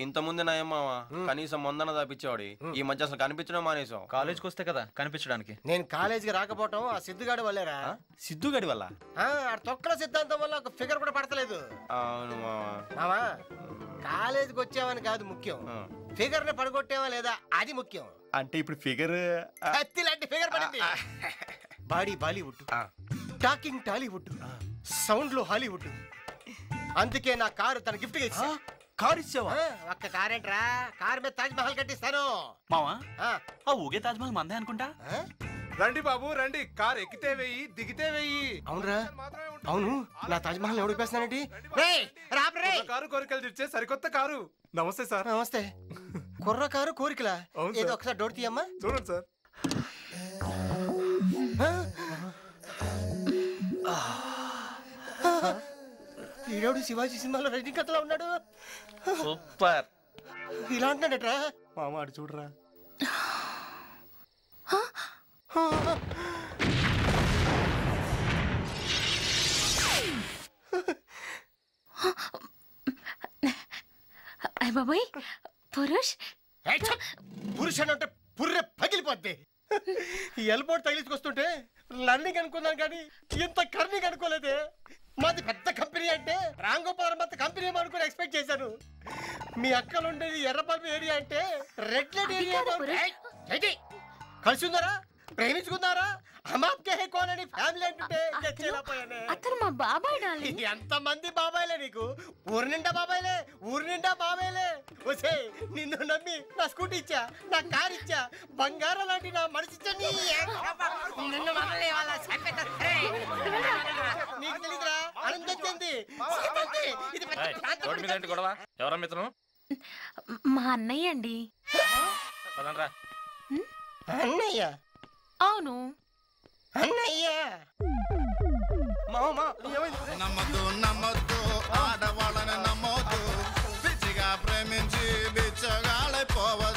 ఇంత ముందు నయం కనీసం మందన తప్పించేవాడి ఈ మధ్య అసలు కనిపించడం మానేసాం కాలేజ్కి వస్తే కదా కనిపించడానికి. నేను కాలేజీకి రాకపోవటం ఆ సిద్ధుగాడు వల్లేరా? సిద్ధుగడి వల్ల? ఆ, ఆ తొక్కల సిద్ధాంతం వల్ల ఒక ఫిగర్ కూడా పడతలేదు. అవును మావా మావా కాలేజీకి వచ్చావని కాదు ముఖ్యం. ఆ. ఫిగర్ని పడగొట్టావా లేదా అది ముఖ్యం. అంటే ఇప్పుడు ఫిగర్ కత్తి లాంటి ఫిగర్ పడింది. బాడీ బాలీవుడ్ టాకింగ్ టాలీవుడ్ సౌండ్లో హాలీవుడ్. అందుకే నా కారు తన గిఫ్ట్గా ఇచ్చా కారు ఇచ్చావా? ఒక్క కారేంట్రా కారు మీద తాజ్ మహల్ కట్టిస్తాను. మావా? ఆ, ఆ ఊగే తాజ్మహల్ మందే అనుకుంటా? రండి బాబు రండి. కార్ ఎక్కితే వెయ్యి దిగితే వెయ్యి అవునరా. అవును. నా తాజ్ మహల్ ఎవడు. ఒక కారు కోరికలు తీర్చే సరికొత్త కారు. నమస్తే సార్. నమస్తే. కుర్ర కారు కోరికలా? ఏదో సార్. ఒకసారి డోర్ తీయమ్మా. చూడండి సార్. ఈరోడు శివాజీ సినిమాలో రజనీకాంత్లా ఉన్నాడు. సూపర్. ఇలా అంటున్నాడట్రా. మామ అటు చూడరా. అయ్య బాబాయ్ పురుష్? ఛప్! పురుషుడు అంటే పుర్రె పగిలిపోద్ది. ఈ ఎల్బోర్డ్ తగిలించుకొస్తుంటే లర్నింగ్ అనుకున్నాను కానీ ఇంత కర్నింగ్ అనుకోలేదే. మాది పెద్ద కంపెనీ అంటే రాంగోపాలం అంత కంపెనీ అనుకుని ఎక్స్పెక్ట్ చేశాను మీ అక్కలు ఉండేది ఎర్రపల్లి ఏరియా అంటే రెడ్ లైట్ ఏరియా? కలిసి ఉన్నారా? ప్రేమించుకున్నారా? హమాప్కే హే కోన్ అని ఫ్యామిలీ అంటుంటే. అతను మా బాబాయ్ డార్లింగ్. ఎంత మంది బాబాయ్లే నీకు? ఊరి నిండా బాబాయ్లే ఊరి నిండా బాబాయ్లే. వచ్చే నిన్ను నమ్మి నా స్కూటీ ఇచ్చా నా కార్ ఇచ్చా బంగారం లాంటి నా మనిషి ఇచ్చా నీ నిన్ను వదలలే వాళ్ళ మా అన్నయ్య అండి. అన్నయ్య? అవును. అన్నయ్య? నమ్మదు ఆడవాళ్ళ